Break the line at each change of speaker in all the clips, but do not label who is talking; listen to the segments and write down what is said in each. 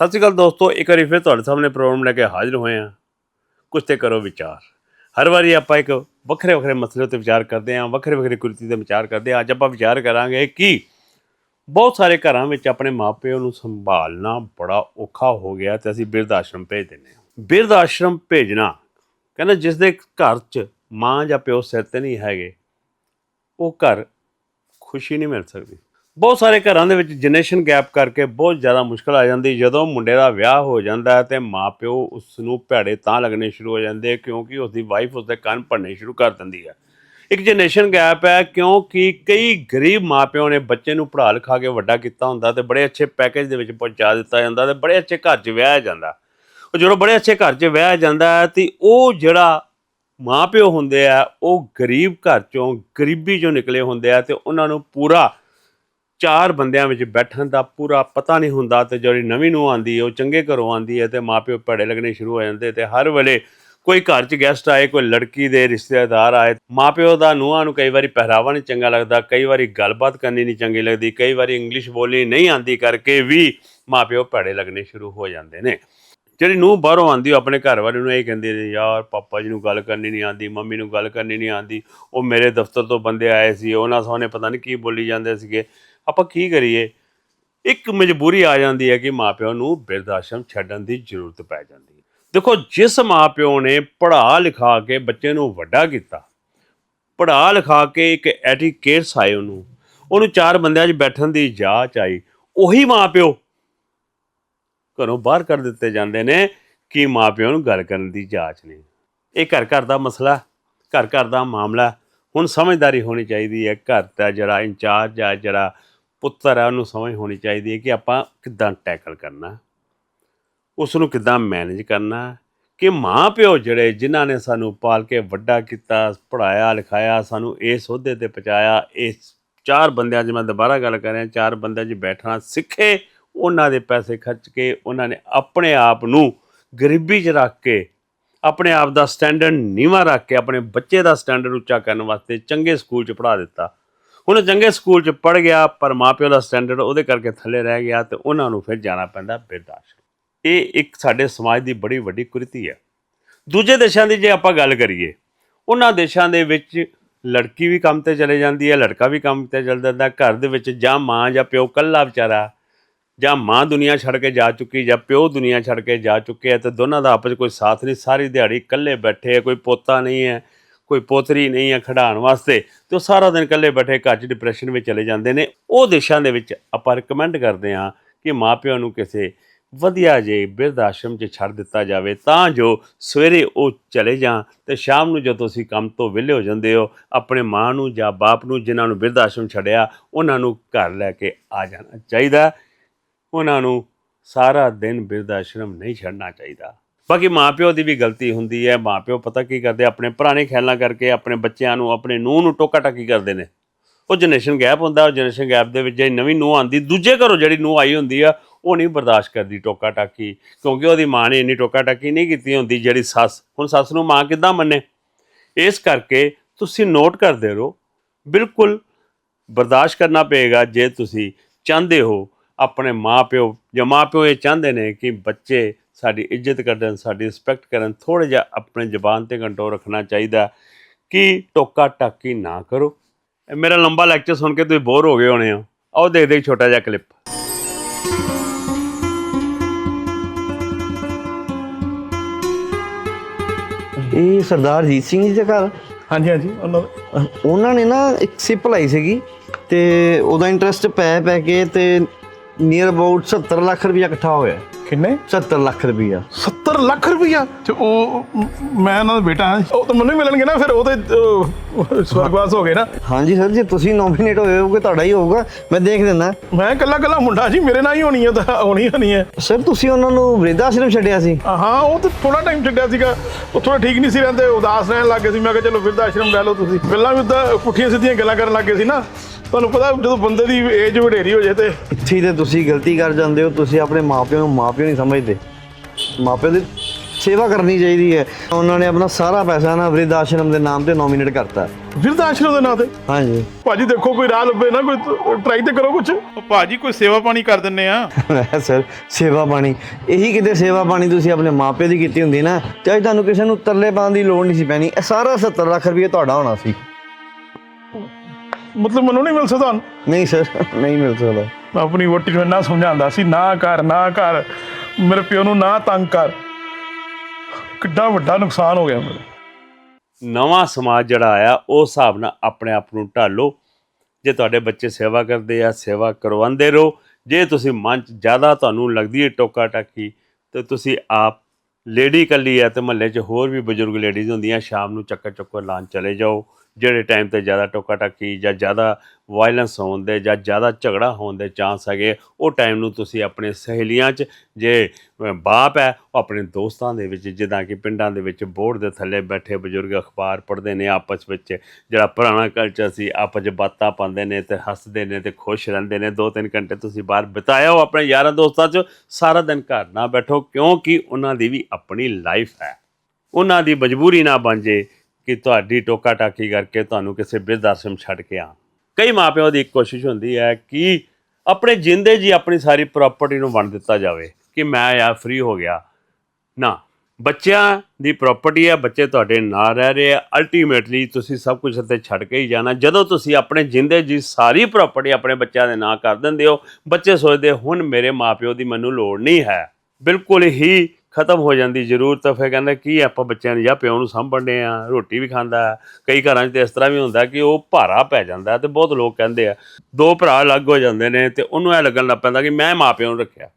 ਸਤਿ ਸ਼੍ਰੀ ਅਕਾਲ ਦੋਸਤੋ, ਇੱਕ ਵਾਰੀ ਫਿਰ ਤੁਹਾਡੇ ਸਾਹਮਣੇ ਪ੍ਰੋਗਰਾਮ ਲੈ ਕੇ ਹਾਜ਼ਰ ਹੋਏ ਹਾਂ। ਕੁਝ ਤੇ ਕਰੋ ਵਿਚਾਰ। ਹਰ ਵਾਰੀ ਆਪਾਂ ਇੱਕ ਵੱਖਰੇ ਵੱਖਰੇ ਮਸਲੇ ਉੱਤੇ ਵਿਚਾਰ ਕਰਦੇ ਹਾਂ, ਵੱਖਰੇ ਵੱਖਰੇ ਕੁਰੀਤੀ ਤੇ ਵਿਚਾਰ ਕਰਦੇ ਹਾਂ। ਅੱਜ ਆਪਾਂ ਵਿਚਾਰ ਕਰਾਂਗੇ ਕਿ ਬਹੁਤ ਸਾਰੇ ਘਰਾਂ ਵਿੱਚ ਆਪਣੇ ਮਾਪਿਆਂ ਨੂੰ ਸੰਭਾਲਣਾ ਬੜਾ ਔਖਾ ਹੋ ਗਿਆ ਤੇ ਅਸੀਂ ਬਿਰਧ ਆਸ਼ਰਮ ਭੇਜ ਦਿੰਦੇ ਹਾਂ। ਬਿਰਧ ਆਸ਼ਰਮ ਭੇਜਣਾ, ਕਹਿੰਦਾ ਜਿਸ ਦੇ ਘਰ 'ਚ ਮਾਂ ਜਾਂ ਪਿਓ ਸਿਰ ਤੇ ਨਹੀਂ ਹੈਗੇ, ਉਹ ਘਰ ਖੁਸ਼ੀ ਨਹੀਂ ਮਿਲ ਸਕਦੀ। ਬਹੁਤ ਸਾਰੇ ਘਰਾਂ ਦੇ ਵਿੱਚ ਜਨਰੇਸ਼ਨ ਗੈਪ ਕਰਕੇ ਬਹੁਤ ਜ਼ਿਆਦਾ ਮੁਸ਼ਕਲ ਆ ਜਾਂਦੀ। ਜਦੋਂ ਮੁੰਡੇ ਦਾ ਵਿਆਹ ਹੋ ਜਾਂਦਾ ਹੈ ਤੇ ਮਾਪਿਓ ਉਸ ਨੂੰ ਭੈੜੇ ਤਾਂ ਲੱਗਣੇ ਸ਼ੁਰੂ ਹੋ ਜਾਂਦੇ ਕਿਉਂਕਿ ਉਸ ਦੀ ਵਾਈਫ ਉਸ ਦੇ ਕੰਨ ਭਰਨੇ ਸ਼ੁਰੂ ਕਰ ਦਿੰਦੀ ਹੈ ਇੱਕ ਜਨਰੇਸ਼ਨ ਗੈਪ ਹੈ ਕਿਉਂਕਿ ਕਈ ਗਰੀਬ ਮਾਪਿਓ ਨੇ ਬੱਚੇ ਨੂੰ ਪੜ੍ਹਾ ਲਿਖਾ ਕੇ ਵੱਡਾ ਕੀਤਾ ਹੁੰਦਾ ਤੇ ਬੜੇ ਅੱਛੇ ਪੈਕੇਜ ਦੇ ਵਿੱਚ ਪਹੁੰਚਾ ਦਿੱਤਾ ਜਾਂਦਾ ਤੇ ਬੜੇ ਅੱਛੇ ਘਰ 'ਚ ਵਿਆਹਿਆ ਜਾਂਦਾ। ਉਹ ਜਦੋਂ ਬੜੇ ਅੱਛੇ ਘਰ 'ਚ ਵਿਆਹਿਆ ਜਾਂਦਾ ਹੈ ਤੇ ਉਹ ਜਿਹੜਾ ਮਾਪਿਓ ਹੁੰਦੇ ਆ, ਉਹ ਗਰੀਬ ਘਰ ਚੋਂ, ਗਰੀਬੀ ਚੋਂ ਨਿਕਲੇ ਹੁੰਦੇ ਆ ਤੇ ਉਹਨਾਂ ਨੂੰ ਪੂਰਾ ਚਾਰ ਬੰਦਿਆਂ ਵਿੱਚ ਬੈਠਣ ਦਾ ਪੂਰਾ ਪਤਾ ਨਹੀਂ ਹੁੰਦਾ ਤੇ ਜਿਹੜੀ ਨਵੀਂ ਨੂੰ ਆਂਦੀ ਹੈ, ਉਹ ਚੰਗੇ ਘਰੋਂ ਆਂਦੀ ਹੈ ਤੇ ਮਾਪਿਓ ਭੜੇ ਲੱਗਣੇ ਸ਼ੁਰੂ ਹੋ ਜਾਂਦੇ ਤੇ ਹਰ ਵੇਲੇ ਕੋਈ ਘਰ 'ਚ ਗੈਸਟ ਆਏ, ਕੋਈ ਲੜਕੀ ਦੇ ਰਿਸ਼ਤੇਦਾਰ ਆਏ, ਮਾਪਿਓ ਦਾ ਨੂੰਹਾਂ ਨੂੰ ਕਈ ਵਾਰੀ ਪਹਿਰਾਵਾ ਨਹੀਂ ਚੰਗਾ ਲੱਗਦਾ, ਕਈ ਵਾਰੀ ਗੱਲਬਾਤ ਕਰਨੀ ਨਹੀਂ ਚੰਗੀ ਲੱਗਦੀ, ਕਈ ਵਾਰੀ ਇੰਗਲਿਸ਼ ਬੋਲਣੀ ਨਹੀਂ ਆਂਦੀ ਕਰਕੇ ਵੀ ਮਾਪਿਓ ਭੜੇ ਲੱਗਣੇ ਸ਼ੁਰੂ ਹੋ ਜਾਂਦੇ ਨੇ। ਜਿਹੜੀ ਨੂੰ ਬਾਹਰੋਂ ਆਂਦੀ ਉਹ ਆਪਣੇ ਘਰ ਵਾਲੇ ਨੂੰ ਇਹ ਕਹਿੰਦੇ ਹੈ, ਯਾਰ, ਪਾਪਾ ਜੀ ਨੂੰ ਗੱਲ ਕਰਨੀ ਨਹੀਂ ਆਂਦੀ ਮੰਮੀ ਨੂੰ ਗੱਲ ਕਰਨੀ ਨਹੀਂ ਆਂਦੀ ਉਹ ਮੇਰੇ ਦਫ਼ਤਰ ਤੋਂ ਬੰਦੇ ਆਏ ਸੀ, ਉਹਨਾਂ ਸਾਹਮਣੇ ਪਤਾ ਨਹੀਂ ਕੀ ਬੋਲੀ ਜਾਂਦੇ ਸੀਗੇ। ਆਪਾਂ ਕੀ ਕਰੀਏ? ਇੱਕ ਮਜਬੂਰੀ ਆ ਜਾਂਦੀ ਹੈ ਕਿ ਮਾਪਿਓ ਨੂੰ ਬਿਰਧ ਆਸ਼ਰਮ ਛੱਡਣ ਦੀ ਜ਼ਰੂਰਤ ਪੈ ਜਾਂਦੀ ਹੈ। ਦੇਖੋ, ਜਿਸ ਮਾਪਿਓ ਨੇ ਪੜ੍ਹਾ ਲਿਖਾ ਕੇ ਬੱਚੇ ਨੂੰ ਵੱਡਾ ਕੀਤਾ ਪੜ੍ਹਾ ਲਿਖਾ ਕੇ ਇੱਕ ਐਟੀਕੇਟਸ ਆਏ ਉਹਨੂੰ ਉਹਨੂੰ ਚਾਰ ਬੰਦਿਆਂ 'ਚ ਬੈਠਣ ਦੀ ਜਾਚ ਆਈ, ਉਹੀ ਮਾਪਿਓ ਘਰੋਂ ਬਾਹਰ ਕਰ ਦਿੱਤੇ ਜਾਂਦੇ ਨੇ ਕਿ ਮਾਪਿਆਂ ਨੂੰ ਗੱਲ ਕਰਨ ਦੀ ਜਾਚ ਨਹੀਂ ਇਹ ਘਰ ਘਰ ਦਾ ਮਸਲਾ ਘਰ ਘਰ ਦਾ ਮਾਮਲਾ, ਹੁਣ ਸਮਝਦਾਰੀ ਹੋਣੀ ਚਾਹੀਦੀ ਹੈ। ਘਰ ਦਾ ਜਿਹੜਾ ਇੰਚਾਰਜ ਆ, ਜਿਹੜਾ ਪੁੱਤਰ ਹੈ ਉਹਨੂੰ ਸਮਝ ਹੋਣੀ ਚਾਹੀਦੀ ਹੈ ਕਿ ਆਪਾਂ ਕਿੱਦਾਂ ਟੈਕਲ ਕਰਨਾ ਉਸ ਨੂੰ ਕਿੱਦਾਂ ਮੈਨੇਜ ਕਰਨਾ, ਕਿ ਮਾਂ ਪਿਓ ਜਿਹੜੇ ਜਿਨ੍ਹਾਂ ਨੇ ਸਾਨੂੰ ਪਾਲ ਕੇ ਵੱਡਾ ਕੀਤਾ ਪੜਾਇਆ ਲਿਖਾਇਆ, ਸਾਨੂੰ ਇਸ ਅਹੁਦੇ ਤੇ ਪਹੁੰਚਾਇਆ ਇਸ ਚਾਰ ਬੰਦਿਆਂ 'ਚ ਮੈਂ ਦੁਬਾਰਾ ਗੱਲ ਕਰ ਰਿਹਾ, ਚਾਰ ਬੰਦਿਆਂ 'ਚ ਬੈਠਣਾ ਸਿੱਖੇ, ਉਹਨਾਂ ਦੇ ਪੈਸੇ ਖਰਚ ਕੇ, ਉਹਨਾਂ ਨੇ ਆਪਣੇ ਆਪ ਨੂੰ ਗਰੀਬੀ 'ਚ ਰੱਖ ਕੇ, ਆਪਣੇ ਆਪ ਦਾ ਸਟੈਂਡਰਡ ਨੀਵਾਂ ਰੱਖ ਕੇ, ਆਪਣੇ ਬੱਚੇ ਦਾ ਸਟੈਂਡਰਡ ਉੱਚਾ ਕਰਨ ਵਾਸਤੇ ਚੰਗੇ ਸਕੂਲ 'ਚ ਪੜ੍ਹਾ ਦਿੱਤਾ। ਹੁਣ ਚੰਗੇ ਸਕੂਲ 'ਚ ਪੜ੍ਹ ਗਿਆ, ਪਰ ਮਾਪਿਓ ਦਾ ਸਟੈਂਡਰਡ ਉਹਦੇ ਕਰਕੇ ਥੱਲੇ ਰਹਿ ਗਿਆ ਤੇ ਉਹਨਾਂ ਨੂੰ ਫਿਰ ਜਾਣਾ ਪੈਂਦਾ ਬਿਰਧ ਇਹ ਇੱਕ ਸਾਡੇ ਸਮਾਜ ਦੀ ਬੜੀ ਵੱਡੀ ਕੁਰੀਤੀ ਹੈ। ਦੂਜੇ ਦੇਸ਼ਾਂ ਦੀ ਜੇ ਆਪਾਂ ਗੱਲ ਕਰੀਏ, ਉਹਨਾਂ ਦੇਸ਼ਾਂ ਦੇ ਵਿੱਚ ਲੜਕੀ ਵੀ ਕੰਮ ਤੇ ਚਲੇ ਜਾਂਦੀ ਹੈ, ਲੜਕਾ ਵੀ ਕੰਮ ਤੇ ਚੱਲ ਜਾਂਦਾ ਘਰ ਦੇ ਵਿੱਚ ਜਾਂ ਮਾਂ ਜਾਂ ਪਿਓ ਕੱਲਾ ਵਿਚਾਰਾ, ਜਾਂ ਮਾਂ ਦੁਨੀਆ ਛੱਡ ਕੇ ਜਾ ਚੁੱਕੀ, ਜਾਂ ਪਿਓ ਦੁਨੀਆ ਛੱਡ ਕੇ ਜਾ ਚੁੱਕੇ ਆ ਤੇ ਦੋਨਾਂ ਦਾ ਆਪਸ 'ਚ ਕੋਈ ਸਾਥ ਨਹੀਂ, ਸਾਰੀ ਦਿਹਾੜੀ ਇਕੱਲੇ ਬੈਠੇ ਆ, ਕੋਈ ਪੋਤਾ ਨਹੀਂ ਹੈ ਕੋਈ ਪੋਤਰੀ ਨਹੀਂ ਹੈ ਖਿਡਾਉਣ ਵਾਸਤੇ, ਤੇ ਉਹ ਸਾਰਾ ਦਿਨ ਇਕੱਲੇ ਬੈਠੇ ਘਰ 'ਚ ਡਿਪਰੈਸ਼ਨ ਵਿੱਚ ਚਲੇ ਜਾਂਦੇ ਨੇ। ਉਹ ਦੇਸ਼ਾਂ ਦੇ ਵਿੱਚ ਆਪਾਂ ਰეკਮੈਂਡ ਕਰਦੇ ਹਾਂ ਕਿ ਮਾਪਿਆਂ ਨੂੰ ਕਿਸੇ ਵਧੀਆ ਜੇ ਬਿਰਧ ਆਸ਼ਰਮ 'ਚ ਛੱਡ ਦਿੱਤਾ ਜਾਵੇ, ਤਾਂ ਜੋ ਸਵੇਰੇ ਉਹ ਚਲੇ ਜਾਂ ਤੇ ਸ਼ਾਮ ਨੂੰ ਜਦੋਂ ਤੁਸੀਂ ਕੰਮ ਤੋਂ ਵਿਹਲੇ ਹੋ ਜਾਂਦੇ ਹੋ, ਆਪਣੇ ਮਾਂ ਨੂੰ ਜਾਂ ਬਾਪ ਨੂੰ ਜਿਨ੍ਹਾਂ ਨੂੰ ਬਿਰਧ ਆਸ਼ਰਮ ਛੱਡਿਆ, ਉਹਨਾਂ ਨੂੰ ਘਰ ਲੈ ਕੇ ਆ ਜਾਣਾ ਚਾਹੀਦਾ। ਉਹਨਾਂ ਨੂੰ ਸਾਰਾ ਦਿਨ ਬਿਰਧ ਆਸ਼ਰਮ ਨਹੀਂ ਛੱਡਣਾ ਚਾਹੀਦਾ। ਬਾਕੀ ਮਾਪਿਓ ਦੀ ਵੀ ਗਲਤੀ ਹੁੰਦੀ ਹੈ। ਮਾਪਿਓ ਪਤਾ ਕੀ ਕਰਦੇ? ਆਪਣੇ ਪੁਰਾਣੇ ਖਿਆਲਾਂ ਕਰਕੇ ਆਪਣੇ ਬੱਚਿਆਂ ਨੂੰ, ਆਪਣੇ ਨੂੰਹ ਨੂੰ ਟੋਕਾ ਟਾਕੀ ਕਰਦੇ ਨੇ। ਉਹ ਜਨਰੇਸ਼ਨ ਗੈਪ ਹੁੰਦਾ, ਉਹ ਜਨਰੇਸ਼ਨ ਗੈਪ ਦੇ ਵਿੱਚ ਜਿਹੜੀ ਨਵੀਂ ਨੂੰਹ ਆਂਦੀ ਦੂਜੇ ਘਰੋਂ ਜਿਹੜੀ ਨੂੰਹ ਆਈ ਹੁੰਦੀ ਆ, ਉਹ ਨਹੀਂ ਬਰਦਾਸ਼ਤ ਕਰਦੀ ਟੋਕਾ ਟਾਕੀ ਕਿਉਂਕਿ ਉਹਦੀ ਮਾਂ ਨੇ ਇੰਨੀ ਟੋਕਾ ਟਾਕੀ ਨਹੀਂ ਕੀਤੀ ਹੁੰਦੀ, ਜਿਹੜੀ ਸੱਸ, ਹੁਣ ਸੱਸ ਨੂੰ ਮਾਂ ਕਿੱਦਾਂ ਮੰਨੇ? ਇਸ ਕਰਕੇ ਤੁਸੀਂ ਨੋਟ ਕਰਦੇ ਰਹੋ। ਬਿਲਕੁਲ ਬਰਦਾਸ਼ਤ ਕਰਨਾ ਪਏਗਾ ਜੇ ਤੁਸੀਂ ਚਾਹੁੰਦੇ ਹੋ, ਆਪਣੇ ਮਾਪਿਓ, ਜਾਂ ਮਾਪਿਓ ਇਹ ਚਾਹੁੰਦੇ ਨੇ ਕਿ ਬੱਚੇ ਸਾਡੀ ਇੱਜ਼ਤ ਕਰਨ ਸਾਡੀ ਰਿਸਪੈਕਟ ਕਰਨ ਥੋੜਾ ਜਿਹਾ ਆਪਣੇ ਜ਼ਬਾਨ ਤੇ ਕੰਟਰੋਲ ਰੱਖਣਾ ਚਾਹੀਦਾ ਕਿ ਟੋਕਾ ਟਾਕੀ ਨਾ ਕਰੋ। ਇਹ ਮੇਰਾ ਲੰਬਾ ਲੈਕਚਰ ਸੁਣ ਕੇ ਤੁਸੀਂ ਬੋਰ ਹੋ ਗਏ ਹੋਣੇ ਹੋ। ਆਓ ਦੇਖਦੇ ਹਾਂ ਛੋਟਾ ਜਿਹਾ ਕਲਿੱਪ
ਇਹ ਸਰਦਾਰ ਜੀਤ ਸਿੰਘ ਜੀ ਦਾ ਘਰ?
ਹਾਂਜੀ ਹਾਂਜੀ ਉਹਨਾਂ
ਉਹਨਾਂ ਨੇ ਨਾ ਇੱਕ ਸਿਪ ਲਾਈ ਸੀਗੀ ਤੇ ਉਹਦਾ ਇੰਟਰਸਟ ਪੈ ਪੈ ਕੇ ਤੇ ਨੀਅਰ ਅਬਾਊਟ 70 ਲੱਖ ਰੁਪਇਆ ਇਕੱਠਾ ਹੋਇਆ।
ਕਿੰਨੇ?
70 ਲੱਖ ਰੁਪਇਆ
70 ਲੱਖ ਰੁਪਈਆ? ਤੇ ਉਹ ਮ- ਉਹਨਾਂ ਦਾ ਬੇਟਾ ਹਾਂ। ਉਹ ਤਾਂ ਮੈਨੂੰ ਹੀ ਮਿਲਣਗੇ ਨਾ ਫਿਰ ਉਹ ਤੇ ਸਵਰਗਵਾਸ ਹੋ ਗਏ ਨਾ।
ਹਾਂਜੀ ਸਰ ਜੇ ਤੁਸੀਂ ਨੋਮੀਨੇਟ ਹੋਏ ਹੋਗੇ ਤੁਹਾਡਾ ਹੀ ਹੋਊਗਾ। ਮੈਂ ਦੇਖ ਦਿੰਦਾ।
ਮੈਂ ਇਕੱਲਾ ਇਕੱਲਾ ਮੁੰਡਾ ਜੀ ਮੇਰੇ ਨਾਲ ਹੀ ਹੋਣੀ ਹੈ ਤਾਂ ਹੋਣੀ ਹੋਣੀ ਹੈ।
ਸਰ ਤੁਸੀਂ ਉਹਨਾਂ ਨੂੰ ਵ੍ਰਿਧ ਆਸ਼ਰਮ ਛੱਡਿਆ ਸੀ?
ਹਾਂ ਉਹ ਤਾਂ ਥੋੜਾ ਟਾਈਮ ਛੱਡਿਆ ਸੀਗਾ। ਉਹ ਥੋੜਾ ਠੀਕ ਨਹੀਂ ਸੀ ਰਹਿੰਦੇ ਉਦਾਸ ਰਹਿਣ ਲੱਗ ਗਏ ਸੀ। ਮੈਂ ਕਿਹਾ ਚਲੋ ਬਿਰਧ ਆਸ਼ਰਮ ਲੈ ਲਓ ਤੁਸੀਂ। ਗੱਲਾਂ ਵੀ ਤਾਂ ਪੁੱਠੀਆਂ ਸਿੱਧੀਆਂ ਗੱਲਾਂ ਕਰਨ ਲੱਗ ਗਏ ਸੀ ਨਾ। ਤੁਹਾਨੂੰ ਪਤਾ ਜਦੋਂ ਬੰਦੇ ਦੀ ਏਜ ਵਡੇਰੀ ਹੋ ਜਾਏ ਤੇ
ਇੱਥੇ ਤੇ ਤੁਸੀਂ ਗਲਤੀ ਕਰ ਜਾਂਦੇ ਹੋ ਤੁਸੀਂ ਆਪਣੇ ਮਾਪਿਆਂ ਨੂੰ ਮਾਪਿਓ ਨਹੀਂ ਸਮਝਦੇ। ਮਾਪਿਓ ਦੀ ਸੇਵਾ ਕਰਨੀ ਚਾਹੀਦੀ ਹੈ। ਉਹਨਾਂ ਨੇ ਆਪਣਾ ਸਾਰਾ ਪੈਸਾ ਨਾ ਵਰਿੱਧ ਆਸ਼ਰਮ ਦੇ ਨਾਮ ਤੇ ਨੋਮੀਨੇਟ ਕਰਤਾ।
ਵਿਰਧ ਆਸ਼ਰਮ ਦੇ ਨਾਂ ਤੇ?
ਹਾਂਜੀ।
ਭਾਜੀ ਦੇਖੋ ਕੋਈ ਰਾਹ ਲੱਭੇ ਨਾ ਕੋਈ ਟਰਾਈ ਤੇ ਕਰੋ ਕੁਝ
ਭਾਜੀ ਕੋਈ ਸੇਵਾ ਪਾਣੀ ਕਰ ਦਿੰਨੇ ਆ।
ਸਰ ਸੇਵਾ ਪਾਣੀ। ਇਹੀ ਕਿਤੇ ਸੇਵਾ ਪਾਣੀ ਤੁਸੀਂ ਆਪਣੇ ਮਾਪੇ ਦੀ ਕੀਤੀ ਹੁੰਦੀ ਨਾ ਤੇ ਅੱਜ ਤੁਹਾਨੂੰ ਕਿਸੇ ਨੂੰ ਤਰਲੇ ਪਾਉਣ ਦੀ ਲੋੜ ਨਹੀਂ ਸੀ ਪੈਣੀ ਇਹ ਸਾਰਾ 70 ਲੱਖ ਰੁਪਏ ਤੁਹਾਡਾ ਹੋਣਾ ਸੀ।
ਮਤਲਬ ਮੈਨੂੰ ਨਹੀਂ ਮਿਲ ਸਕਦਾ।
ਨਹੀਂ ਸਰ ਨਹੀਂ ਮਿਲ ਸਕਦਾ।
ਮੈਂ ਆਪਣੀ ਵੋਟੀ ਨੂੰ ਇੰਨਾ ਸਮਝਾਉਂਦਾ ਸੀ ਨਾ ਕਰ ਨਾ ਕਰ। ਮੇਰੇ ਪਿਓ ਨੂੰ ਨਾ ਤੰਗ ਕਰ। ਕਿੱਡਾ ਵੱਡਾ ਨੁਕਸਾਨ ਹੋ ਗਿਆ ਮੇਰਾ।
ਨਵਾਂ ਸਮਾਜ ਜਿਹੜਾ ਆਇਆ ਉਸ ਹਿਸਾਬ ਨਾਲ ਆਪਣੇ ਆਪ ਨੂੰ ਢਾਲੋ। ਜੇ ਤੁਹਾਡੇ ਬੱਚੇ ਸੇਵਾ ਕਰਦੇ ਆ ਸੇਵਾ ਕਰਵਾਉਂਦੇ ਰਹੋ। ਜੇ ਤੁਸੀਂ ਮਨ 'ਚ ਜ਼ਿਆਦਾ ਤੁਹਾਨੂੰ ਲੱਗਦੀ ਹੈ ਟੋਕਾ ਟਾਕੀ ਤੇ ਤੁਸੀਂ ਆਪ ਲੇਡੀ ਕੱਲੀ ਆ ਤੇ ਮਹੱਲੇ 'ਚ ਹੋਰ ਵੀ ਬਜ਼ੁਰਗ ਲੇਡੀਜ਼ ਹੁੰਦੀਆਂ ਸ਼ਾਮ ਨੂੰ ਚੱਕਰ ਚੱਕਰ ਲਾਉਣ ਚਲੇ ਜਾਓ। ਜਿਹੜੇ ਟਾਈਮ ਤੇ ਜ਼ਿਆਦਾ ਟੋਕਾ ਟਾਕੀ ਜਾਂ ਜ਼ਿਆਦਾ ਵਾਇਲੈਂਸ ਹੋਣ ਦੇ ਜਾਂ ਜ਼ਿਆਦਾ ਝਗੜਾ ਹੋਣ ਦੇ ਚਾਂਸ ਹੈਗੇ ਉਹ ਟਾਈਮ ਨੂੰ ਤੁਸੀਂ ਆਪਣੇ ਸਹੇਲੀਆਂ 'ਚ, ਜੇ ਬਾਪ ਹੈ, ਉਹ ਆਪਣੇ ਦੋਸਤਾਂ ਦੇ ਵਿੱਚ, ਜਿੱਦਾਂ ਕਿ ਪਿੰਡਾਂ ਦੇ ਵਿੱਚ ਬੋਰਡ ਦੇ ਥੱਲੇ ਬੈਠੇ ਬਜ਼ੁਰਗ ਅਖਬਾਰ ਪੜ੍ਹਦੇ ਨੇ ਆਪਸ ਵਿੱਚ, ਜਿਹੜਾ ਪੁਰਾਣਾ ਕਲਚਰ ਸੀ, ਆਪਸ 'ਚ ਬਾਤਾਂ ਪਾਉਂਦੇ ਨੇ ਤੇ ਹੱਸਦੇ ਨੇ ਤੇ ਖੁਸ਼ ਰਹਿੰਦੇ ਨੇ ਦੋ ਤਿੰਨ ਘੰਟੇ ਤੁਸੀਂ ਬਾਹਰ ਬਿਤਾਇਆ ਹੋ ਆਪਣੇ ਯਾਰਾਂ ਦੋਸਤਾਂ 'ਚ, ਸਾਰਾ ਦਿਨ ਘਰ ਨਾ ਬੈਠੋ, ਕਿਉਂਕਿ ਉਹਨਾਂ ਦੀ ਵੀ ਆਪਣੀ ਲਾਈਫ ਹੈ। ਉਹਨਾਂ ਦੀ ਮਜਬੂਰੀ ਨਾ ਬਣ ਜੇ ਕਿ ਤੁਹਾਡੀ ਟੋਕਾ ਟਾਕੀ ਕਰਕੇ ਤੁਹਾਨੂੰ ਕਿਸੇ ਬਿਰਧ ਆਸ਼ਰਮ ਛੱਡ ਕੇ ਆ ਕਈ ਮਾਪਿਆਂ ਦੀ ਇੱਕ ਕੋਸ਼ਿਸ਼ ਹੁੰਦੀ ਹੈ ਕਿ ਆਪਣੇ ਜਿੰਦੇ ਜੀ ਆਪਣੀ ਸਾਰੀ ਪ੍ਰਾਪਰਟੀ ਨੂੰ ਵੰਡ ਦਿੱਤਾ ਜਾਵੇ ਕਿ ਮੈਂ ਆ ਫ੍ਰੀ ਹੋ ਗਿਆ। ਨਾ, ਬੱਚਿਆਂ ਦੀ ਪ੍ਰਾਪਰਟੀ ਹੈ, ਬੱਚੇ ਤੁਹਾਡੇ ਨਾਲ ਰਹਿ ਰਹੇ ਆ। ਅਲਟੀਮੇਟਲੀ ਤੁਸੀਂ ਸਭ ਕੁਝ ਇੱਥੇ ਛੱਡ ਕੇ ਹੀ ਜਾਣਾ। ਜਦੋਂ ਤੁਸੀਂ ਆਪਣੇ ਜਿੰਦੇ ਜੀ ਸਾਰੀ ਪ੍ਰਾਪਰਟੀ ਆਪਣੇ ਬੱਚਿਆਂ ਦੇ ਨਾਂ ਕਰ ਦਿੰਦੇ ਹੋ, ਬੱਚੇ ਸੋਚਦੇ, ਹੁਣ ਮੇਰੇ ਮਾਪਿਓ ਦੀ ਮੈਨੂੰ ਲੋੜ ਨਹੀਂ ਹੈ। ਬਿਲਕੁਲ ਹੀ ਖਤਮ ਹੋ ਜਾਂਦੀ ਜ਼ਰੂਰਤ ਫਿਰ ਕਹਿੰਦਾ ਕੀ ਆਪਾਂ ਬੱਚਿਆਂ ਨੂੰ ਜਾਂ ਪਿਓ ਨੂੰ ਸਾਂਭਣਦੇ ਆ ਰੋਟੀ ਵੀ ਖਾਂਦਾ ਕਈ ਘਰਾਂ 'ਚ ਤੇ ਇਸ ਤਰ੍ਹਾਂ ਵੀ ਹੁੰਦਾ ਕਿ ਉਹ ਭਾਰਾ ਪੈ ਜਾਂਦਾ ਤੇ ਬਹੁਤ ਲੋਕ ਕਹਿੰਦੇ ਆ ਦੋ ਭਰਾ ਅਲੱਗ ਹੋ ਜਾਂਦੇ ਨੇ ਤੇ ਉਹਨੂੰ ਇਹ ਲੱਗਣ ਲੱਗ ਪੈਂਦਾ ਕਿ ਮੈਂ ਮਾਪਿਆਂ ਨੂੰ ਰੱਖਿਆ।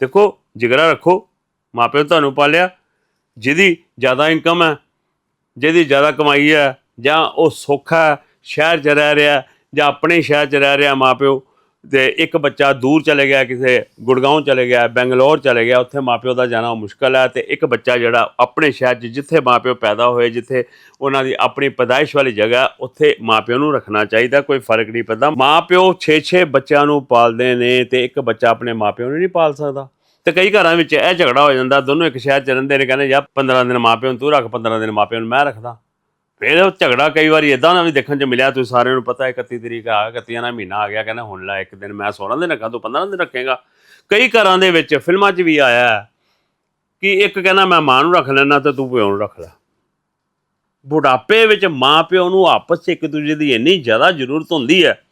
ਦੇਖੋ ਜਿਗਰਾ ਰੱਖੋ ਮਾਪਿਓ ਨੇ ਤੁਹਾਨੂੰ ਪਾਲਿਆ ਜਿਹਦੀ ਜ਼ਿਆਦਾ ਇਨਕਮ ਹੈ ਜਿਹਦੀ ਜ਼ਿਆਦਾ ਕਮਾਈ ਹੈ ਜਾਂ ਉਹ ਸੌਖਾ ਹੈ, ਸ਼ਹਿਰ 'ਚ ਰਹਿ ਰਿਹਾ ਜਾਂ ਆਪਣੇ ਸ਼ਹਿਰ 'ਚ ਰਹਿ ਰਿਹਾ ਮਾਪਿਓ ਤੇ ਇੱਕ ਬੱਚਾ ਦੂਰ ਚਲੇ ਗਿਆ, ਕਿਸੇ ਗੁੜਗਾਉਂ ਚਲੇ ਗਿਆ, ਬੈਂਗਲੌਰ ਚਲੇ ਗਿਆ, ਉੱਥੇ ਮਾਪਿਓ ਦਾ ਜਾਣਾ ਮੁਸ਼ਕਲ ਹੈ ਤੇ ਇੱਕ ਬੱਚਾ ਜਿਹੜਾ ਆਪਣੇ ਸ਼ਹਿਰ 'ਚ, ਜਿੱਥੇ ਮਾਪਿਓ ਪੈਦਾ ਹੋਏ, ਜਿੱਥੇ ਉਹਨਾਂ ਦੀ ਆਪਣੀ ਪੈਦਾਇਸ਼ ਵਾਲੀ ਜਗ੍ਹਾ, ਉੱਥੇ ਮਾਪਿਓ ਨੂੰ ਰੱਖਣਾ ਚਾਹੀਦਾ, ਕੋਈ ਫ਼ਰਕ ਨਹੀਂ ਪੈਂਦਾ। ਮਾਪਿਓ 6-6 ਬੱਚਿਆਂ ਨੂੰ ਪਾਲਦੇ ਨੇ ਤੇ ਇੱਕ ਬੱਚਾ ਆਪਣੇ ਮਾਪਿਓ ਨੂੰ ਨਹੀਂ ਪਾਲ ਸਕਦਾ। ਤੇ ਕਈ ਘਰਾਂ ਵਿੱਚ ਇਹ ਝਗੜਾ ਹੋ ਜਾਂਦਾ, ਦੋਨੋਂ ਇੱਕ ਸ਼ਹਿਰ 'ਚ ਰਹਿੰਦੇ ਨੇ, ਕਹਿੰਦੇ, ਯਾਰ 15 ਦਿਨ ਮਾਪਿਓ ਨੂੰ ਤੂੰ ਰੱਖ 15 ਦਿਨ ਮਾਪਿਓ ਨੂੰ ਮੈਂ ਰੱਖਦਾ। ਫਿਰ ਉਹ ਝਗੜਾ ਕਈ ਵਾਰੀ ਇਦਾਂ ਦਾ ਵੀ ਦੇਖਣ 'ਚ ਮਿਲਿਆ, ਤੁਸੀਂ ਸਾਰਿਆਂ ਨੂੰ ਪਤਾ ਹੈ 31 ਤਰੀਕ ਆ 31 ਦਾ ਮਹੀਨਾ ਆ ਗਿਆ, ਕਹਿੰਦਾ ਹੁਣ ਲੈ ਇੱਕ ਦਿਨ, ਮੈਂ 16 ਦਿਨ ਰੱਖਾਂ, ਤੂੰ 15 ਦਿਨ ਰੱਖੇਗਾ। ਕਈ ਘਰਾਂ ਦੇ ਵਿੱਚ ਫਿਲਮਾਂ 'ਚ ਵੀ ਆਇਆ ਕਿ ਇੱਕ ਕਹਿੰਦਾ, ਮੈਂ ਮਾਂ ਨੂੰ ਰੱਖ ਲੈਣਾ ਤੇ ਤੂੰ ਪਿਓ ਨੂੰ ਰੱਖ ਲੈ। ਬੁਢਾਪੇ ਵਿੱਚ ਮਾਂ ਪਿਓ ਨੂੰ ਆਪਸ 'ਚ ਇੱਕ ਦੂਜੇ ਦੀ ਇੰਨੀ ਜ਼ਿਆਦਾ ਜ਼ਰੂਰਤ ਹੁੰਦੀ ਹੈ,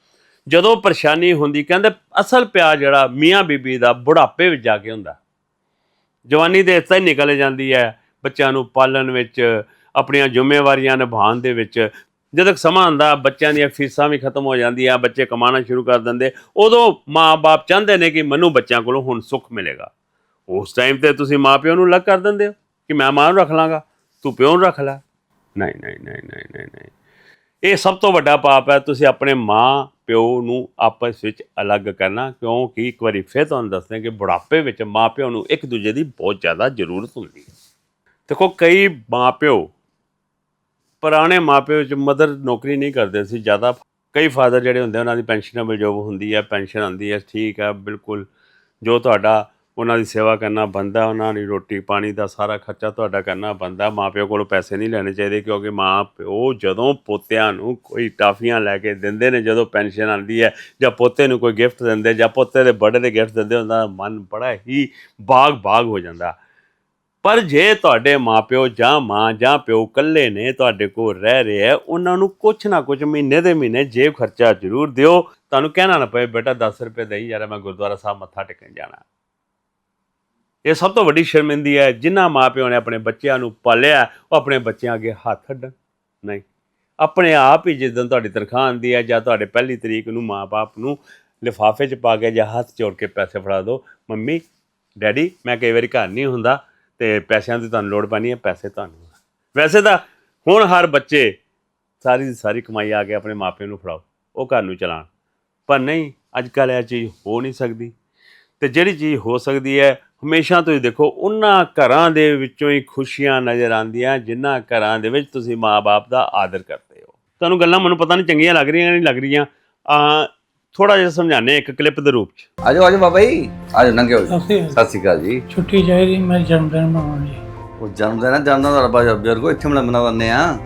ਜਦੋਂ ਪਰੇਸ਼ਾਨੀ ਹੁੰਦੀ, ਕਹਿੰਦੇ ਅਸਲ ਪਿਆਰ ਜਿਹੜਾ ਮੀਆਂ ਬੀਬੀ ਦਾ ਬੁਢਾਪੇ ਵਿੱਚ ਜਾ ਕੇ ਹੁੰਦਾ। ਜਵਾਨੀ ਦੇ ਇਸ ਤਰ੍ਹਾਂ ਹੀ ਨਿਕਲ ਜਾਂਦੀ ਹੈ, ਬੱਚਿਆਂ ਨੂੰ ਪਾਲਣ ਵਿੱਚ ਆਪਣੀਆਂ ਜ਼ਿੰਮੇਵਾਰੀਆਂ ਨਿਭਾਉਣ ਦੇ ਵਿੱਚ। ਜਦੋਂ ਤੱਕ ਸਮਾਂ ਆਉਂਦਾ ਬੱਚਿਆਂ ਦੀਆਂ ਫੀਸਾਂ ਵੀ ਖਤਮ ਹੋ ਜਾਂਦੀਆਂ, ਬੱਚੇ ਕਮਾਉਣਾ ਸ਼ੁਰੂ ਕਰ ਦਿੰਦੇ, ਉਦੋਂ ਮਾਂ-ਬਾਪ ਚਾਹੁੰਦੇ ਨੇ ਕਿ ਮੈਨੂੰ ਬੱਚਿਆਂ ਕੋਲੋਂ ਹੁਣ ਸੁੱਖ ਮਿਲੇਗਾ। ਉਸ ਟਾਈਮ ਤੇ ਤੁਸੀਂ ਮਾਪਿਓ ਨੂੰ ਅਲੱਗ ਕਰ ਦਿੰਦੇ ਹੋ ਕਿ ਮੈਂ ਮਾਂ ਨੂੰ ਰੱਖ ਲਾਂਗਾ, ਤੂੰ ਪਿਓ ਨੂੰ ਰੱਖ ਲੈ। ਨਹੀਂ ਨਹੀਂ ਨਹੀਂ ਨਹੀਂ ਨਹੀਂ ਨਹੀਂ। ਇਹ ਸਭ ਤੋਂ ਵੱਡਾ ਪਾਪ ਹੈ, ਤੁਸੀਂ ਆਪਣੇ ਮਾਂ ਪਿਓ ਨੂੰ ਆਪਸ ਵਿੱਚ ਅਲੱਗ ਕਰਨਾ, ਕਿਉਂਕਿ ਇੱਕ ਵਾਰੀ ਫਿਰ ਤੁਹਾਨੂੰ ਦੱਸਦੇ ਕਿ ਬੁਢਾਪੇ ਵਿੱਚ ਮਾਂ ਪਿਓ ਨੂੰ ਇੱਕ ਦੂਜੇ ਦੀ ਬਹੁਤ ਜ਼ਿਆਦਾ ਜ਼ਰੂਰਤ ਹੁੰਦੀ ਹੈ। ਦੇਖੋ, ਕਈ ਮਾਂ ਪਿਓ ਪੁਰਾਣੇ ਮਾਪਿਓ ਚ ਮਦਰ ਨੌਕਰੀ ਨਹੀਂ ਕਰਦੇ ਸੀ, ਜ਼ਿਆਦਾ ਕਈ ਫਾਦਰ ਜਿਹੜੇ ਹੁੰਦੇ ਉਹਨਾਂ ਦੀ ਪੈਨਸ਼ਨੇਬਲ ਜੋਬ ਹੁੰਦੀ ਹੈ ਪੈਨਸ਼ਨ ਆਉਂਦੀ ਹੈ ਠੀਕ ਹੈ ਬਿਲਕੁਲ ਜੋ ਤੁਹਾਡਾ ਉਹਨਾਂ ਦੀ ਸੇਵਾ ਕਰਨਾ ਬੰਦਾ, ਉਹਨਾਂ ਦੀ ਰੋਟੀ ਪਾਣੀ ਦਾ ਸਾਰਾ ਖਰਚਾ ਤੁਹਾਡਾ ਕਰਨਾ ਬੰਦਾ ਮਾਪਿਓ ਕੋਲੋਂ ਪੈਸੇ ਨਹੀਂ ਲੈਣੇ ਚਾਹੀਦੇ ਕਿਉਂਕਿ ਮਾਂ ਪਿਓ ਜਦੋਂ ਪੋਤਿਆਂ ਨੂੰ ਕੋਈ ਟਾਫੀਆਂ ਲੈ ਕੇ ਦਿੰਦੇ ਨੇ, ਜਦੋਂ ਪੈਨਸ਼ਨ ਆਉਂਦੀ ਹੈ ਜਾਂ ਪੋਤੇ ਨੂੰ ਕੋਈ ਗਿਫਟ ਦਿੰਦੇ ਜਾਂ ਪੋਤੇ ਦੇ ਬਰਥਡੇ ਦੇ ਗਿਫਟ ਦਿੰਦੇ ਹੁੰਦਾ ਮਨ ਬੜਾ ਹੀ ਬਾਗ-ਬਾਗ ਹੋ ਜਾਂਦਾ। ਪਰ ਜੇ ਤੁਹਾਡੇ ਮਾਪਿਓ ਜਾਂ ਮਾਂ ਜਾਂ ਪਿਓ ਇਕੱਲੇ ਨੇ ਤੁਹਾਡੇ ਕੋਲ ਰਹਿ ਰਹੇ ਆ ਉਹਨਾਂ ਨੂੰ ਕੁਛ ਨਾ ਕੁਛ ਮਹੀਨੇ ਦੇ ਮਹੀਨੇ ਜੇਬ ਖਰਚਾ ਜ਼ਰੂਰ ਦਿਓ। ਤੁਹਾਨੂੰ ਕਹਿਣਾ ਨਾ ਪਏ ਬੇਟਾ 10 ਰੁਪਏ ਦੇਈ ਯਾਰ ਮੈਂ ਗੁਰਦੁਆਰਾ ਸਾਹਿਬ ਮੱਥਾ ਟੇਕਣ ਜਾਣਾ। ਇਹ ਸਭ ਤੋਂ ਵੱਡੀ ਸ਼ਰਮਿੰਦੀ ਹੈ ਜਿਨ੍ਹਾਂ ਮਾਪਿਓ ਨੇ ਆਪਣੇ ਬੱਚਿਆਂ ਨੂੰ ਪਾਲਿਆ, ਉਹ ਆਪਣੇ ਬੱਚਿਆਂ ਅੱਗੇ ਹੱਥ ਅੱਡਣ। ਨਹੀਂ, ਆਪਣੇ ਆਪ ਹੀ ਜਿੱਦਣ ਤੁਹਾਡੀ ਤਨਖਾਹ ਆਉਂਦੀ ਹੈ ਜਾਂ ਤੁਹਾਡੇ ਪਹਿਲੀ ਤਰੀਕ ਨੂੰ ਮਾਪੇ ਨੂੰ ਲਿਫਾਫੇ 'ਚ ਪਾ ਕੇ ਜਾਂ ਹੱਥ ਜੋੜ ਕੇ ਪੈਸੇ ਫੜਾ ਦਿਓ, ਮੰਮੀ, ਡੈਡੀ, ਮੈਂ ਕਈ ਵਾਰੀ ਘਰ ਨਹੀਂ ਹੁੰਦਾ ਤੇ ਪੈਸਿਆਂ ਦੀ ਤੁਹਾਨੂੰ ਲੋੜ ਪੈਣੀ ਹੈ, ਪੈਸੇ ਤੁਹਾਨੂੰ। ਵੈਸੇ ਤਾਂ ਹੁਣ ਹਰ ਬੱਚੇ ਸਾਰੀ ਦੀ ਸਾਰੀ ਕਮਾਈ ਆ ਕੇ ਆਪਣੇ ਮਾਪਿਆਂ ਨੂੰ ਫੜਾਓ, ਉਹ ਘਰ ਨੂੰ ਚਲਾਣ ਪਰ ਨਹੀਂ ਅੱਜ ਕੱਲ੍ਹ ਇਹ ਚੀਜ਼ ਹੋ ਨਹੀਂ ਸਕਦੀ। ਤੇ ਜਿਹੜੀ ਚੀਜ਼ ਹੋ ਸਕਦੀ ਹੈ, ਹਮੇਸ਼ਾ ਤੁਸੀਂ ਦੇਖੋ, ਉਹਨਾਂ ਘਰਾਂ ਦੇ ਵਿੱਚੋਂ ਹੀ ਖੁਸ਼ੀਆਂ ਨਜ਼ਰ ਆਉਂਦੀਆਂ, ਜਿਨ੍ਹਾਂ ਘਰਾਂ ਦੇ ਵਿੱਚ ਤੁਸੀਂ ਮਾਪੇ ਦਾ ਆਦਰ ਕਰਦੇ ਹੋ। ਤੁਹਾਨੂੰ ਗੱਲਾਂ ਮੈਨੂੰ ਪਤਾ ਨਹੀਂ ਚੰਗੀਆਂ ਲੱਗ ਰਹੀਆਂ ਨਹੀਂ ਲੱਗ ਰਹੀਆਂ। ਆ ਥੋੜਾ ਜਿਹਾ ਸਮਝਾਣੇ ਇੱਕ ਕਲਿੱਪ ਦੇ ਰੂਪ 'ਚ।
ਆਜੋ ਆਜੋ ਬਾਬਾ ਜੀ। ਆਜੋ ਨੰਗੇ ਹੋ।
ਅਸੀਂ
ਸਤਿ ਸ਼੍ਰੀ ਅਕਾਲ ਜੀ।
ਛੁੱਟੀ ਚਾਹੀਦੀ ਮੈਂ ਜਨਮ ਦਿਨ ਮਨਾਉਣ ਜੀ।
ਉਹ ਜਨਮ ਦਿਨ ਹੈ ਜਨਮ ਦਿਨ ਦਾ ਰੱਬਾ ਬਜ਼ੁਰਗੋ ਇੱਥੇ ਮਨਾ ਮਨਾ ਦਿੰਦੇ ਆ?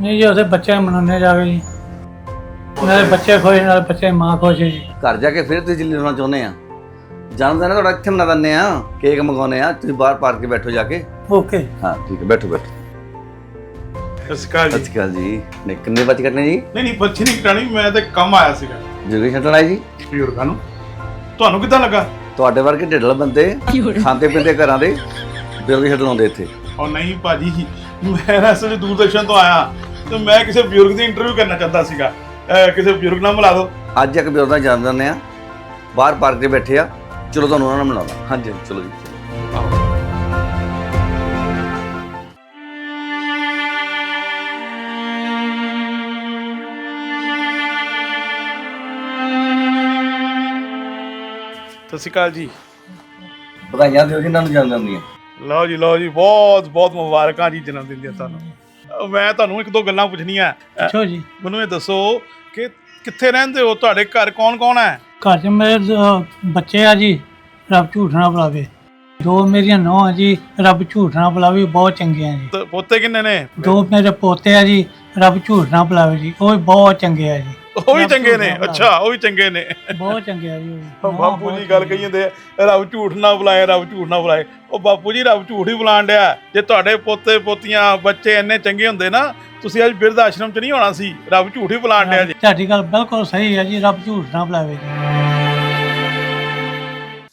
ਨਹੀਂ ਜੀ ਉਸੇ ਬੱਚੇ ਮਨਾਉਣੇ ਜਾ ਕੇ ਜੀ। ਨਾਲੇ ਬੱਚੇ ਖੁਸ਼ ਨਾਲੇ ਬੱਚੇ ਮਾਂ ਖੁਸ਼ ਜੀ।
ਘਰ ਜਾ ਕੇ ਫਿਰ ਤੁਸੀਂ ਦਿੱਲੀ ਰਹਿਣਾ ਚਾਹੁੰਦੇ ਆ? ਜਨਮ ਦਿਨ ਹੈ ਤੁਹਾਡਾ ਇੱਥੇ ਮਨਾ ਦਿੰਦੇ ਆ? ਕੇਕ ਮੰਗਾਉਨੇ ਆ? ਤੁਸੀਂ ਬਾਹਰ ਪਾਰਕ ਕੇ ਬੈਠੋ ਜਾ ਕੇ।
ਓਕੇ।
ਹਾਂ ਠੀਕ ਹੈ ਬੈਠੋ ਬੈਠੋ।
ਸਸਕਾਲ
ਸਤਿ ਸ਼੍ਰੀ ਅਕਾਲ ਜੀ। ਨੇ ਕਿੰਨੇ ਬੱਚੇ ਕੱਟਨੇ ਜੀ?
ਨਹੀਂ ਨਹੀਂ ਬੱਚੀ ਨਹੀਂ ਕਟਾਣੀ ਮੈਂ ਤੇ ਕੰਮ ਆਇਆ ਸੀਗਾ।
ਜੁਗੀ ਛੱਡਣ ਜੀ?
ਬਜ਼ੁਰਗਾਂ ਨੂੰ ਤੁਹਾਨੂੰ ਕਿੱਦਾਂ ਲੱਗਾ?
ਤੁਹਾਡੇ ਵਰਗੇ ਢਿੱਡਲ ਬੰਦੇ ਖਾਂਦੇ ਪੀਂਦੇ ਘਰਾਂ ਦੇ ਬਿਲਕੁਲ ਛੱਡਣ ਆਉਂਦੇ ਇੱਥੇ।
ਉਹ ਨਹੀਂ ਭਾਜੀ ਮੈਂ ਨਾ ਅਸਲ ਦੂਰਦਰਸ਼ਨ ਤੋਂ ਆਇਆ ਤੇ ਮੈਂ ਕਿਸੇ ਬਜ਼ੁਰਗ ਦੀ ਇੰਟਰਵਿਊ ਕਰਨਾ ਚਾਹੁੰਦਾ ਸੀਗਾ। ਕਿਸੇ ਬਜ਼ੁਰਗ ਨਾਲ ਮਿਲਾ ਦਿਓ।
ਅੱਜ ਇੱਕ ਬਜ਼ੁਰਗ ਦਾ ਜਨਮ ਦਿਨ ਆ ਬਾਹਰ ਪਾਰਕ ਤੇ ਬੈਠੇ ਆ। ਚਲੋ ਤੁਹਾਨੂੰ ਉਹਨਾਂ ਨਾਲ ਮਿਲਾਉਂਦਾ। ਹਾਂਜੀ ਹਾਂਜੀ, ਚਲੋ ਜੀ।
ਸਤਿ ਸ਼੍ਰੀ ਅਕਾਲ ਜੀ।
ਵਧਾਈਆਂ ਦਿਓ ਜਿਨ੍ਹਾਂ ਨੂੰ ਜਨਮ ਦਿਨ ਦੀਆਂ।
ਲਓ ਜੀ ਲਓ ਜੀ ਬਹੁਤ ਬਹੁਤ ਮੁਬਾਰਕਾਂ ਜੀ ਜਨਮ ਦਿਨ ਦੀਆਂ ਤੁਹਾਨੂੰ। ਅਹ ਮੈਂ ਤੁਹਾਨੂੰ ਇੱਕ ਦੋ ਗੱਲਾਂ ਪੁੱਛਣੀਆਂ। ਅਹ
ਅੱਛੋ ਜੀ।
ਮੈਨੂੰ ਇਹ ਦੱਸੋ ਕਿ ਕਿੱਥੇ ਰਹਿੰਦੇ ਹੋ? ਤੁਹਾਡੇ ਘਰ ਕੌਣ ਕੌਣ ਹੈ?
ਘਰ 'ਚ ਮੇਰੇ ਦੋ ਬੱਚੇ ਆ ਜੀ ਰੱਬ ਝੂਠ ਨਾ ਬੁਲਾਵੇ। ਦੋ ਮੇਰੀਆਂ ਨੌਂ ਜੀ ਰੱਬ ਝੂਠ ਨਾ ਬੁਲਾਵੇ ਬਹੁਤ ਚੰਗੀਆਂ ਜੀ।
ਤੇ ਪੋਤੇ ਕਿੰਨੇ ਨੇ?
ਦੋ ਮੇਰੇ ਪੋਤੇ ਆ ਜੀ ਰੱਬ ਝੂਠ ਨਾ ਬੁਲਾਵੇ ਜੀ ਉਹ ਵੀ ਬਹੁਤ ਚੰਗੇ ਆ ਜੀ।
ਉਹ ਵੀ ਚੰਗੇ ਨੇ। ਅੱਛਾ ਉਹ ਵੀ ਚੰਗੇ ਨੇ।
ਬਹੁਤ ਚੰਗੇ ਆ ਜੀ ਉਹ।
ਬਾਪੂ ਜੀ ਗੱਲ ਕਹੀ ਜਾਂਦੇ ਆ ਰੱਬ ਝੂਠ ਨਾ ਬੁਲਾਏ ਰੱਬ ਝੂਠ ਨਾ ਬੁਲਾਏ। ਉਹ ਬਾਪੂ ਜੀ ਰੱਬ ਝੂਠ ਹੀ ਬੁਲਾਣ ਡਿਆ। ਜੇ ਤੁਹਾਡੇ ਪੋਤੇ ਪੋਤੀਆਂ ਬੱਚੇ ਇੰਨੇ ਚੰਗੇ ਹੁੰਦੇ ਨਾ ਤੁਸੀਂ ਅੱਜ ਬਿਰਧ ਆਸ਼ਰਮ 'ਚ ਨਹੀਂ ਹੋਣਾ ਸੀ। ਰੱਬ ਝੂਠ ਹੀ ਬੁਲਾਣ ਡਿਆ ਜੀ।
ਤੁਹਾਡੀ ਗੱਲ ਬਿਲਕੁਲ ਸਹੀ ਹੈ ਜੀ ਰੱਬ ਝੂਠ ਨਾ ਬੁਲਾਵੇ ਜੀ।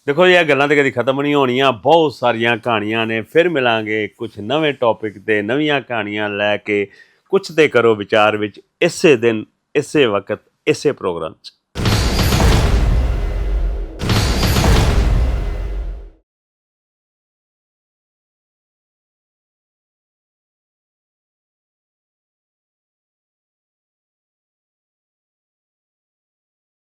ਦੇਖੋ ਜੀ ਇਹ ਗੱਲਾਂ ਤੇ ਕਦੀ ਖਤਮ ਨਹੀਂ ਹੋਣੀਆਂ। ਬਹੁਤ ਸਾਰੀਆਂ ਕਹਾਣੀਆਂ ਨੇ। ਫਿਰ ਮਿਲਾਂਗੇ ਕੁਝ ਨਵੇਂ ਟੌਪਿਕ ਤੇ ਨਵੀਆਂ ਕਹਾਣੀਆਂ ਲੈ ਕੇ। ਕੁਝ ਤੇ ਕਰੋ ਵਿਚਾਰ ਵਿੱਚ। ਇਸੇ ਦਿਨ ਇਸੇ ਵਕਤ ਇਸੇ ਪ੍ਰੋਗਰਾਮ 'ਚ।